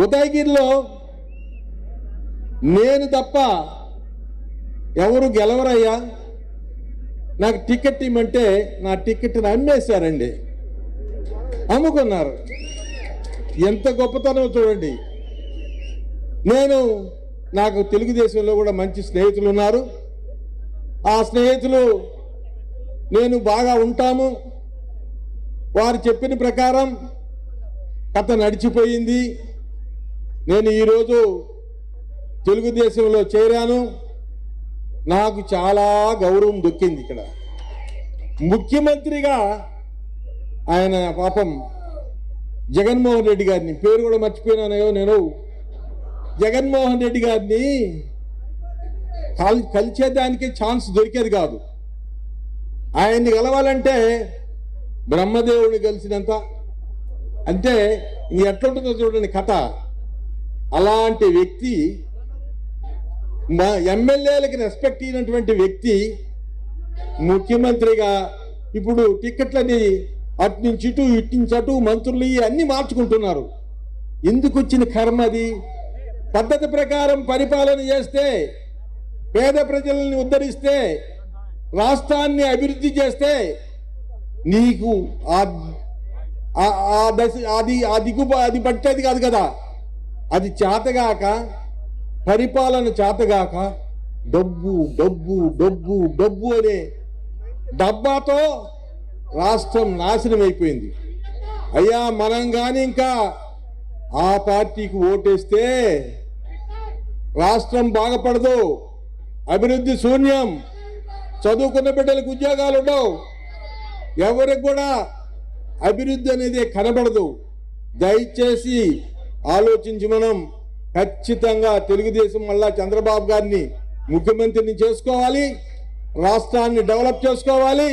ఉదయగిరిలో నేను తప్ప ఎవరు గెలవరయ్యా? నాకు టికెట్ ఇమ్మంటే నా టికెట్ని అమ్మేశారండి. అమ్ముకున్నారు. ఎంత గొప్పతనం చూడండి. నేను నాకు తెలుగుదేశంలో కూడా మంచి స్నేహితులు ఉన్నారు. ఆ స్నేహితులు నేను బాగా ఉంటాము. వారు చెప్పిన ప్రకారం కథ నడిచిపోయింది. నేను ఈరోజు తెలుగుదేశంలో చేరాను. నాకు చాలా గౌరవం దొక్కింది ఇక్కడ. ముఖ్యమంత్రిగా ఆయన పాపం జగన్మోహన్ రెడ్డి గారిని పేరు కూడా మర్చిపోయినానయో నేను. జగన్మోహన్ రెడ్డి గారిని కల్ కలిచేదానికి ఛాన్స్ దొరికేది కాదు. ఆయన్ని కలవాలంటే బ్రహ్మదేవుడిని కలిసినంత అంటే ఇది ఎట్లుంటుందో చూడండి కథ. అలాంటి వ్యక్తి మా ఎమ్మెల్యేలకి రెస్పెక్ట్ అయినటువంటి వ్యక్తి ముఖ్యమంత్రిగా ఇప్పుడు టిక్కెట్లని అటు నుంచి ఇటు ఇటు నుంచి అటు మంత్రులు ఇవి అన్ని మార్చుకుంటున్నారు. ఎందుకు వచ్చిన కర్మ అది? పద్ధతి ప్రకారం పరిపాలన చేస్తే పేద ప్రజల్ని ఉద్ధరిస్తే రాష్ట్రాన్ని అభివృద్ధి చేస్తే నీకు ఆ ఆ దశ అది ఆ దిగు అది పట్టేది కాదు కదా. అది చేతగాక పరిపాలన చేతగాక డబ్బు డబ్బు డబ్బు డబ్బు అనే డబ్బాతో రాష్ట్రం నాశనం అయిపోయింది. అయ్యా మనం కానీ ఇంకా ఆ పార్టీకి ఓటేస్తే రాష్ట్రం బాగుపడదు. అభివృద్ధి శూన్యం. చదువుకున్న బిడ్డలకు ఉద్యోగాలు ఉండవు. ఎవరికి కూడా అభివృద్ధి అనేది కనబడదు. దయచేసి ఆలోచించి మనం ఖచ్చితంగా తెలుగుదేశం మళ్ళా చంద్రబాబు గారిని ముఖ్యమంత్రిని చేసుకోవాలి రాష్ట్రాన్ని డెవలప్ చేసుకోవాలి.